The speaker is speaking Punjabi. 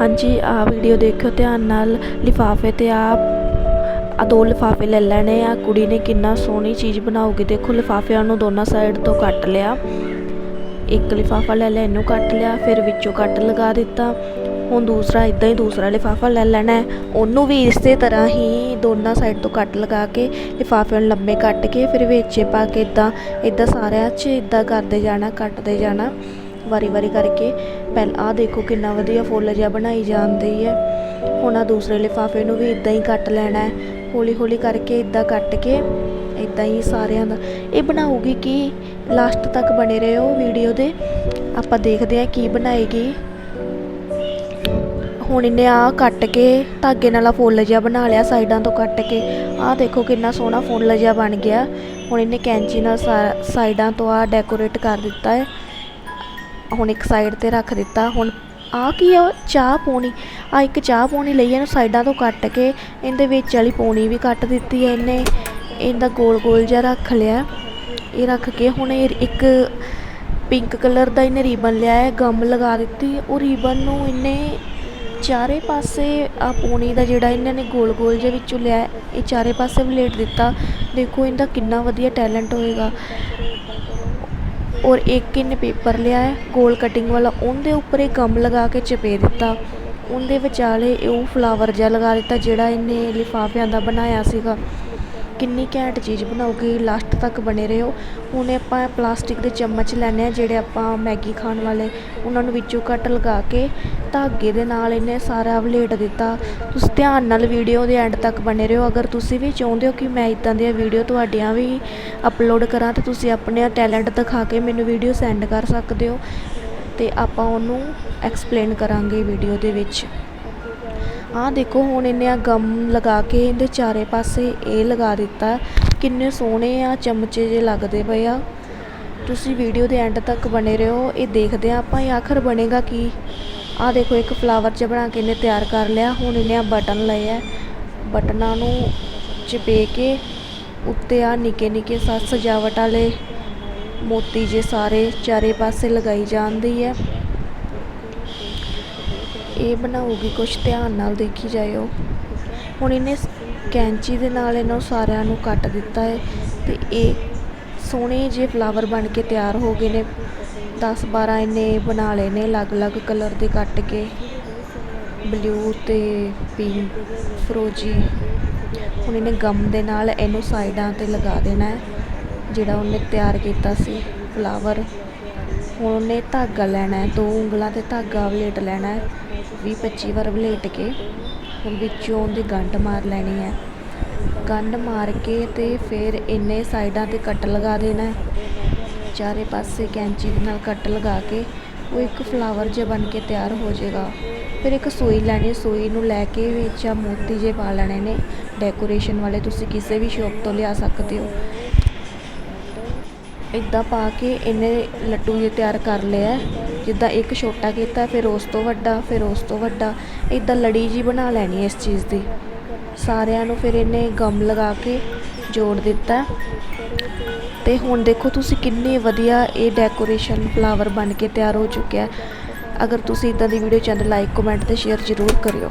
ਹਾਂਜੀ ਆਹ ਵੀਡੀਓ ਦੇਖਿਓ, ਧਿਆਨ ਨਾਲ ਲਿਫਾਫੇ ਤੇ ਆ ਆ ਦੋ ਲਿਫਾਫੇ ਲੈ ਲੈਣੇ ਆ। ਕੁੜੀ ਨੇ ਕਿੰਨਾ ਸੋਹਣੀ ਚੀਜ਼ ਬਣਾਉਗੀ ਦੇਖੋ, ਲਿਫਾਫਿਆਂ ਨੂੰ ਦੋਨਾਂ ਸਾਈਡ ਤੋਂ ਕੱਟ ਲਿਆ। ਇੱਕ ਲਿਫਾਫਾ ਲੈ ਲਿਆ, ਇਹਨੂੰ ਕੱਟ ਲਿਆ, ਫਿਰ ਵਿੱਚੋਂ ਕੱਟ ਲਗਾ ਦਿੱਤਾ। ਹੁਣ ਦੂਸਰਾ ਇਦਾਂ ਹੀ ਦੂਸਰਾ ਲਿਫਾਫਾ ਲੈ ਲੈਣਾ ਉਹਨੂੰ ਵੀ ਇਸੇ ਤਰ੍ਹਾਂ ਹੀ ਦੋਨਾਂ ਸਾਈਡ ਤੋਂ ਕੱਟ ਲਗਾ ਕੇ ਲਿਫਾਫੇ ਨੂੰ ਲੰਮੇ ਕੱਟ ਕੇ, ਫਿਰ ਵਿੱਚ ਪਾ ਕੇ ਇਦਾਂ ਇਦਾਂ ਸਾਰਿਆਂ 'ਚ ਇਦਾਂ ਕਰਦੇ ਜਾਣਾ, ਕੱਟਦੇ ਜਾਣਾ। ਵਾਰੀ ਵਾਰੀ ਕਰਕੇ ਪਹਿਲ ਆ ਦੇਖੋ ਕਿੰਨਾ ਵਧੀਆ ਫੁੱਲ ਜਿਹਾ ਬਣਾਈ ਜਾਂਦੀ ਹੈ। ਹੁਣ ਆ ਦੂਸਰੇ ਲਿਫਾਫੇ ਨੂੰ ਵੀ ਇਦਾਂ ਹੀ ਕੱਟ ਲੈਣਾ ਹੈ। ਹੌਲੀ ਹੌਲੀ ਕਰਕੇ ਇਦਾਂ ਕੱਟ ਕੇ ਇਦਾਂ ਹੀ ਸਾਰਿਆਂ ਦਾ। ਇਹ ਬਣਾਉਗੀ ਕਿ? ਲਾਸਟ ਤੱਕ ਬਣੇ ਰਹੋ ਵੀਡੀਓ ਦੇ। ਆਪਾਂ ਦੇਖਦੇ ਹਾਂ ਕੀ ਬਣਾਏਗੀ। ਹੁਣ ਇਹਨੇ ਆ ਕੱਟ ਕੇ ਧਾਗੇ ਨਾਲ ਆ ਫੁੱਲ ਜਿਹਾ ਬਣਾ ਲਿਆ ਸਾਈਡਾਂ ਤੋਂ ਕੱਟ ਕੇ। ਆਹ ਦੇਖੋ ਕਿੰਨਾ ਸੋਹਣਾ ਫੁੱਲ ਜਿਹਾ ਬਣ ਗਿਆ। ਹੁਣ ਇਹਨੇ ਕੈਂਚੀ ਨਾਲ ਸਾ- ਸਾਈਡਾਂ ਤੋਂ ਆ ਡੈਕੋਰੇਟ ਕਰ ਦਿੱਤਾ ਹੈ। ਹੁਣ ਇੱਕ ਸਾਈਡ ਤੇ ਰੱਖ ਦਿੱਤਾ। ਹੁਣ ਆ ਕੀ ਆ? ਚਾਹ ਪੋਣੀ। ਆ ਇੱਕ ਚਾਹ ਪੋਣੀ ਲਈ ਇਹਨੂੰ ਸਾਈਡਾਂ ਤੋਂ ਕੱਟ ਕੇ ਇਹਦੇ ਵਿੱਚ ਵਾਲੀ ਪੋਣੀ ਵੀ ਕੱਟ ਦਿੱਤੀ ਹੈ ਇਹਨੇ। ਇਹਦਾ ਗੋਲ ਗੋਲ ਜਿਹਾ ਰੱਖ ਲਿਆ। ਇਹ ਰੱਖ ਕੇ ਹੁਣ ਇਹ ਇੱਕ ਪਿੰਕ ਕਲਰ ਦਾ ਇਹਨੇ ਰੀਬਨ ਲਿਆ ਹੈ ਗਮ ਲਗਾ ਦਿੱਤੀ। ਉਹ ਰੀਬਨ ਨੂੰ ਇਹਨੇ ਚਾਰੇ ਪਾਸੇ ਆ ਪੋਣੀ ਦਾ ਜਿਹੜਾ ਇਹਨਾਂ ਨੇ ਗੋਲ ਗੋਲ ਜਿਹੇ ਵਿੱਚੋਂ ਲਿਆ ਇਹ ਚਾਰੇ ਪਾਸੇ ਵਲੇਟ ਦਿੱਤਾ। ਦੇਖੋ ਇਹਦਾ ਕਿੰਨਾ ਵਧੀਆ ਟੈਲੈਂਟ ਹੋਏਗਾ। ਔਰ ਇੱਕ ਇਹਨੇ ਪੇਪਰ ਲਿਆ ਹੈ, ਗੋਲ ਕਟਿੰਗ ਵਾਲਾ। ਉਹਦੇ ਉੱਪਰ ਇਹ ਗਮ ਲਗਾ ਕੇ ਚਪੇ ਦਿੱਤਾ। ਉਹਦੇ ਵਿਚਾਲੇ ਉਹ ਫਲਾਵਰ ਜਿਹਾ ਲਗਾ ਦਿੱਤਾ, ਜਿਹੜਾ ਇਹਨੇ ਲਿਫਾਫਿਆਂ ਦਾ ਬਣਾਇਆ ਸੀਗਾ। ਕਿੰਨੀ ਘੈਂਟ ਚੀਜ਼ ਬਣਾਉਗੀ ਲਾਸਟ ਤੱਕ ਬਣੇ ਰਹੋ। ਹੁਣ ਆਪਾਂ ਪਲਾਸਟਿਕ ਦੇ ਚਮਚ ਲੈਣੇ ਆ ਜਿਹੜੇ ਆਪਾਂ ਮੈਗੀ ਖਾਣ ਵਾਲੇ। ਉਹਨਾਂ ਨੂੰ ਵਿੱਚੋਂ ਕੱਟ ਲਗਾ ਕੇ ਧਾਗੇ ਦੇ ਨਾਲ ਇਹਨੇ ਸਾਰਾ ਵਲੇਟ ਦਿੱਤਾ। ਤੁਸੀਂ ਧਿਆਨ ਨਾਲ ਵੀਡੀਓ ਦੇ ਐਂਡ ਤੱਕ ਬਣੇ ਰਹੋ। ਅਗਰ ਤੁਸੀਂ ਵੀ ਚਾਹੁੰਦੇ ਹੋ ਕਿ ਮੈਂ ਇਦਾਂ ਦੀਆਂ ਵੀਡੀਓ ਤੁਹਾਡੀਆਂ ਵੀ ਅਪਲੋਡ ਕਰਾਂ, ਤਾਂ ਤੁਸੀਂ ਆਪਣੇ ਟੈਲੈਂਟ ਦਿਖਾ ਕੇ ਮੈਨੂੰ ਵੀਡੀਓ ਸੈਂਡ ਕਰ ਸਕਦੇ ਹੋ ਤੇ ਆਪਾਂ ਉਹਨੂੰ ਐਕਸਪਲੇਨ ਕਰਾਂਗੇ ਵੀਡੀਓ ਦੇ ਵਿੱਚ। ਆਹ ਦੇਖੋ, ਹੁਣ ਇਹਨੇ ਆ ਗਮ ਲਗਾ ਕੇ ਇਹਦੇ ਚਾਰੇ ਪਾਸੇ ਇਹ ਲਗਾ ਦਿੱਤਾ। ਕਿੰਨੇ ਸੋਹਣੇ ਆ, ਚਮਚੇ ਜੇ ਲੱਗਦੇ ਪਏ ਆ। ਤੁਸੀਂ ਵੀਡੀਓ ਦੇ ਐਂਡ ਤੱਕ ਬਣੇ ਰਹੋ। ਇਹ ਦੇਖਦੇ ਆ ਆਪਾਂ ਇਹ ਆਖਰ ਬਣੇਗਾ ਕੀ। ਆਹ ਦੇਖੋ, ਇੱਕ ਫਲਾਵਰ 'ਚ ਬਣਾ ਕੇ ਇਹਨੇ ਤਿਆਰ ਕਰ ਲਿਆ। ਹੁਣ ਇਹਨੇ ਆ ਬਟਨ ਲਏ ਆ। ਬਟਨਾਂ ਨੂੰ ਚਿਪੇ ਕੇ ਉੱਤੇ ਆ ਨਿੱਕੇ ਨਿੱਕੇ ਸੱਤ ਸਜਾਵਟ ਵਾਲੇ ਮੋਤੀ ਜੇ ਸਾਰੇ ਚਾਰੇ ਪਾਸੇ ਲਗਾਈ ਜਾਂਦੀ ਹੈ। ਇਹ ਬਣਾਉਗੀ ਕੁਛ ਧਿਆਨ ਨਾਲ ਦੇਖੀ ਜਾਇਓ। ਹੁਣ ਇਹਨੇ ਕੈਂਚੀ ਦੇ ਨਾਲ ਇਹਨਾਂ ਸਾਰਿਆਂ ਨੂੰ ਕੱਟ ਦਿੱਤਾ ਹੈ ਤੇ ਇਹ ਸੋਹਣੇ ਜਿਹੇ ਫਲਾਵਰ ਬਣ ਕੇ ਤਿਆਰ ਹੋ ਗਏ ਨੇ। 10 12 ਇੰਨੇ ਬਣਾ ਲਏ ਨੇ ਅਲੱਗ-ਅਲੱਗ ਕਲਰ ਦੇ ਕੱਟ ਕੇ। ਬਲੂ ਤੇ ਪਿੰਕ ਫਰੋਜੀ। ਹੁਣ ਇਹਨੇ ਗਮ ਦੇ ਨਾਲ ਇਹਨੂੰ ਸਾਈਡਾਂ ਤੇ ਲਗਾ ਦੇਣਾ ਹੈ, ਜਿਹੜਾ ਉਹਨੇ ਤਿਆਰ ਕੀਤਾ ਸੀ ਫਲਾਵਰ ਹੁਣ ਉਹਨੇ ਧਾਗਾ ਲੈਣਾ ਹੈ, ਦੋ ਉਂਗਲਾਂ ਤੇ ਧਾਗਾ ਵਲੇਟ ਲੈਣਾ ਹੈ 20 25 ਵਾਰ ਵਲੇਟ ਕੇ। ਹੁਣ ਵਿੱਚੋਂ ਉਹਦੀ ਗੰਢ ਮਾਰ ਲੈਣੀ ਹੈ। ਗੰਢ ਮਾਰ ਕੇ ਅਤੇ ਫਿਰ ਇੰਨੇ ਸਾਈਡਾਂ ਤੇ ਕੱਟ ਲਗਾ ਦੇਣਾ ਚਾਰੇ ਪਾਸੇ ਕੈਂਚੀ ਦੇ ਨਾਲ ਕੱਟ ਲਗਾ ਕੇ ਉਹ ਇੱਕ ਫਲਾਵਰ ਜਿਹਾ ਬਣ ਕੇ ਤਿਆਰ ਹੋ ਜਾਏਗਾ। ਫਿਰ ਇੱਕ ਸੂਈ ਲੈਣੀ, ਸੂਈ ਨੂੰ ਲੈ ਕੇ ਵਿੱਚ ਆ ਮੋਤੀ ਜੇ ਪਾ ਲੈਣੇ ਨੇ। ਡੈਕੋਰੇਸ਼ਨ ਵਾਲੇ ਤੁਸੀਂ ਕਿਸੇ ਵੀ ਸ਼ੌਪ ਤੋਂ ਲਿਆ ਸਕਦੇ ਹੋ। ਇਦਾਂ ਪਾ ਕੇ ਇਹਨੇ ਲੱਡੂ ਜੇ ਤਿਆਰ ਕਰ ਲਿਆ ਜਿੱਦਾਂ ਇੱਕ ਛੋਟਾ ਕੀਤਾ, ਫਿਰ ਉਸ ਤੋਂ ਵੱਡਾ, ਫਿਰ ਉਸ ਤੋਂ ਵੱਡਾ। ਇਦਾਂ ਲੜੀ ਜੀ ਬਣਾ ਲੈਣੀ ਇਸ ਚੀਜ਼ ਦੀ। ਸਾਰਿਆਂ ਨੂੰ ਫਿਰ ਇਹਨੇ ਗਮ ਲਗਾ ਕੇ ਜੋੜ ਦਿੱਤਾ। ਤੇ ਹੁਣ ਦੇਖੋ ਤੁਸੀਂ ਕਿੰਨੀ ਵਧੀਆ ਇਹ ਡੈਕੋਰੇਸ਼ਨ ਫਲਾਵਰ ਬਣ ਕੇ ਤਿਆਰ ਹੋ ਚੁੱਕਿਆ। ਅਗਰ ਤੁਸੀਂ ਇਦਾਂ ਦੀ ਵੀਡੀਓ ਚਾਹੁੰਦੇ ਲਾਈਕ ਕਮੈਂਟ ਤੇ ਸ਼ੇਅਰ ਜ਼ਰੂਰ ਕਰਿਓ।